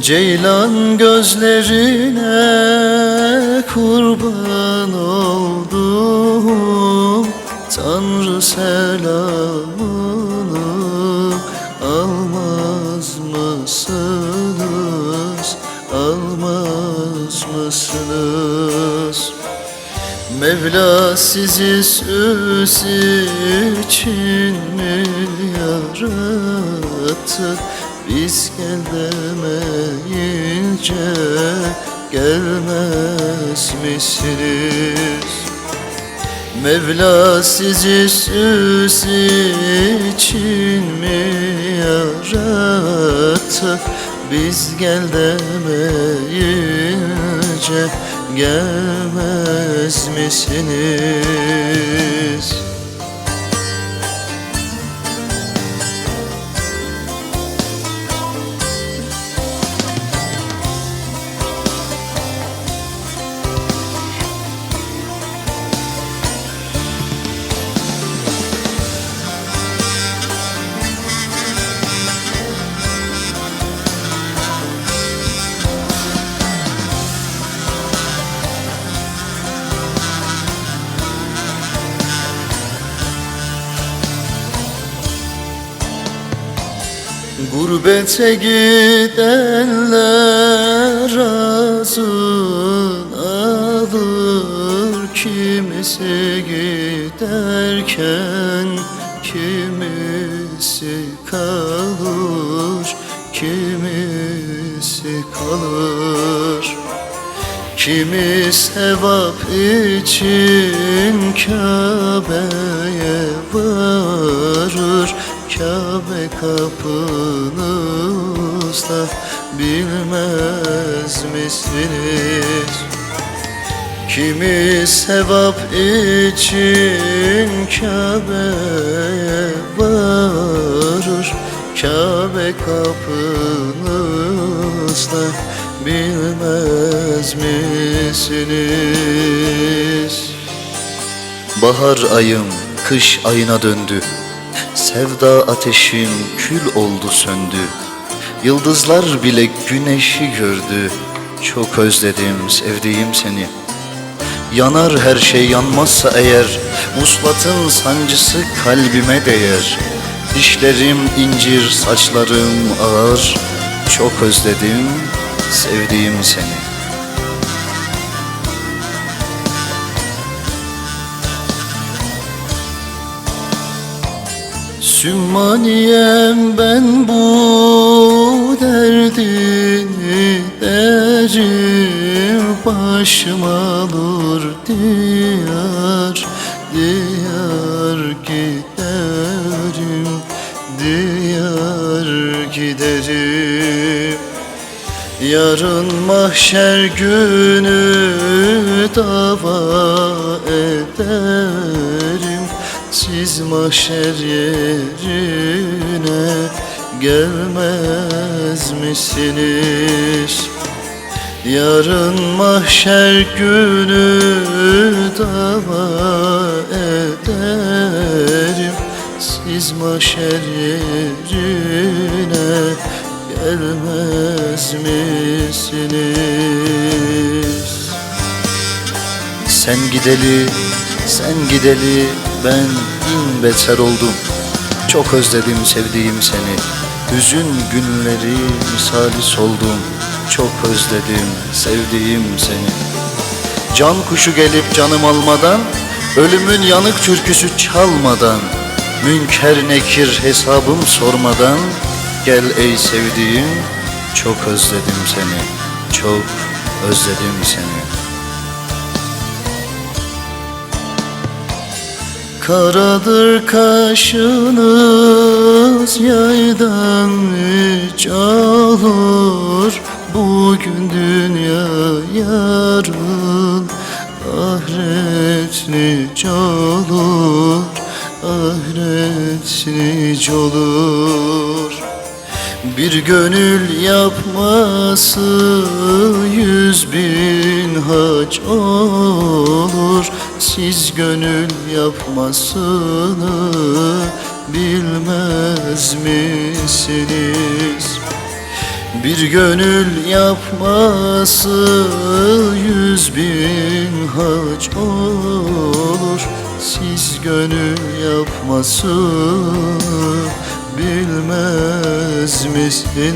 Ceylan gözlerine kurban oldum Tanrı selamını almaz mısınız? Almaz mısınız? Mevla sizi süs için mi yarattı? Biz gel demeyince gelmez misiniz? Mevla sizi süs için mi yarattı? Biz gel demeyince gelmez misiniz? Gurbete gidenler azın alır. Kimisi giderken kimisi kalır. Kimisi kalır. Kimi sevap için Kabe'ye varır Kabe kapınızda bilmez misiniz? Kimi sevap için Kabe'ye varır Kabe kapınızda bilmez misiniz? Bahar ayım kış ayına döndü Sevda ateşim kül oldu söndü. Yıldızlar bile güneşi gördü. Çok özledim sevdiğim seni. Yanar her şey yanmazsa eğer Muslatın sancısı kalbime değer. Dişlerim incir saçlarım ağır. Çok özledim sevdiğim seni Sümmaniyem ben bu derdini derim Başım alır diyar diyar giderim Diyar giderim. Yarın mahşer günü dava Siz mahşer yerine gelmez misiniz? Yarın mahşer günü dava ederim Siz mahşer yerine gelmez misiniz? Sen gideli, sen gideli ben bin beter oldum. Çok özledim sevdiğim seni. Hüzün günleri misali soldum Çok özledim sevdiğim seni. Can kuşu gelip canım almadan Ölümün yanık türküsü çalmadan Münker nekir hesabım sormadan Gel ey sevdiğim çok özledim seni. Çok özledim seni Karadır kaşınız yaydan hiç olur Bugün dünya yarın ahiret nice olur. Ahiret olur. Bir gönül yapması yüz bin hac olur Siz gönül yapmasını bilmez misiniz? Bir gönül yapması yüz bin hac olur Siz gönül yapması bilmez misiniz?